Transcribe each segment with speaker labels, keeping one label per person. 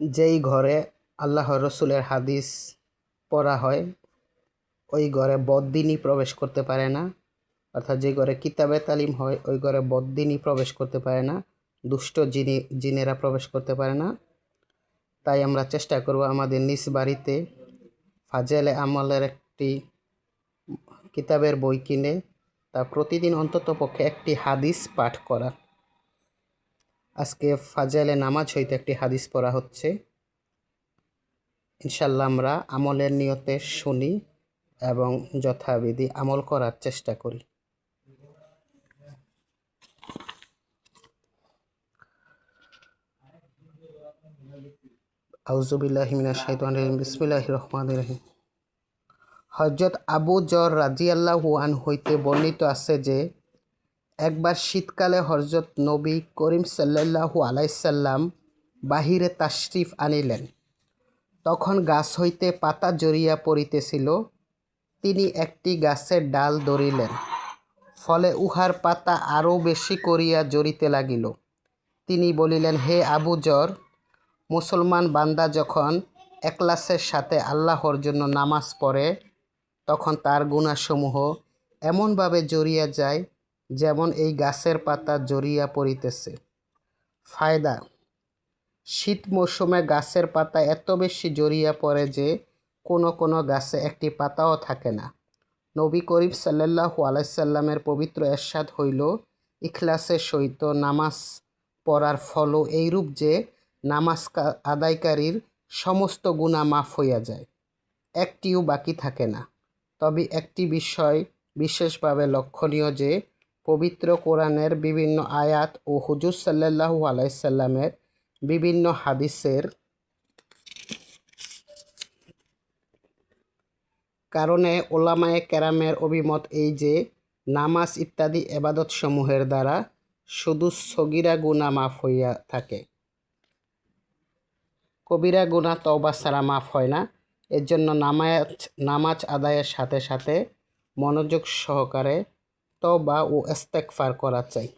Speaker 1: যেই ঘরে আল্লাহ রসুলের হাদিস পড়া হয়, ওই ঘরে বদ্দিনই প্রবেশ করতে পারে না। অর্থাৎ যে ঘরে কিতাবে তালিম হয়, ওই ঘরে বদ্দিনই প্রবেশ করতে পারে না। দুষ্ট জিনি, জিনেরা প্রবেশ করতে পারে না। তাই আমরা চেষ্টা করব আমাদের নিজ বাড়িতে ফাজেলে আমলের একটি কিতাবের বই কিনে, তা প্রতিদিন অন্তত পক্ষে একটি হাদিস পাঠ করা। আজকে ফাজেলে নামাজ হইতে একটি হাদিস পড়া হচ্ছে। ইনশাল্লাহ আমরা আমলের নিয়তে শুনি এবং যথাবিধি আমল করার চেষ্টা করি। হজরত আবু জর রাজিয়াল্লাহু আন হইতে বর্ণিত আছে যে একবার শীতকালে হজরত নবী করিম সাল্লাল্লাহু আলাইসাল্লাম বাহিরে তাশরিফ আনিলেন। তখন গাছ হইতে পাতা জড়িয়া পড়িতেছিল। তিনি একটি গাছের ডাল ধরিলেন। ফলে উহার পাতা আরও বেশি করিয়া জড়িতে লাগিল। তিনি বলিলেন, হে আবু জর, মুসলমান বান্দা যখন একলাসের সাথে আল্লাহর জন্য নামাজ পড়ে, তখন তার গুণাসমূহ এমনভাবে জড়িয়া যায় যেমন এই গাছের পাতা জড়িয়া পড়িতেছে। ফায়দা, শীত মৌসুমে গাছের পাতা এত বেশি জড়িয়া পড়ে যে কোনো কোনো গাছে একটি পাতাও থাকে না। নবী করিম সাল্লাহু আলাইসাল্লামের পবিত্র এরশাদ হইল ইখলাসের সহিত নামাজ পড়ার ফলও এইরূপ যে নামাজ আদায়কারীর সমস্ত গুণা মাফ হইয়া যায়, একটিও বাকি থাকে না। তবে একটি বিষয় বিশেষভাবে লক্ষণীয় যে পবিত্র কোরআনের বিভিন্ন আয়াত ও হুজুর সাল্লাহু আলাইসাল্লামের বিভিন্ন হাদিসের কারণে ওলামায়ে কেরামের অভিমত এই যে, নামাজ ইত্যাদি এবাদতসমূহের দ্বারা শুধু সগিরা গুণা মাফ হইয়া থাকে। কবিরা গুণা তওবা ছাড়া মাফ হয় না। এর জন্য নামাজ নামাজ আদায়ের সাথে সাথে মনোযোগ সহকারে তবা ও ইস্তেকফার করা চাই।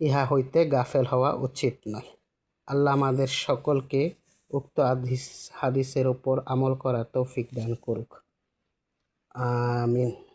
Speaker 1: ইহা হইতে গাফেল হওয়া উচিত নয়। আল্লাহ আমাদের সকলকে উক্ত হাদিস হাদিসের ওপর আমল করার তৌফিক দান করুক। আমিন।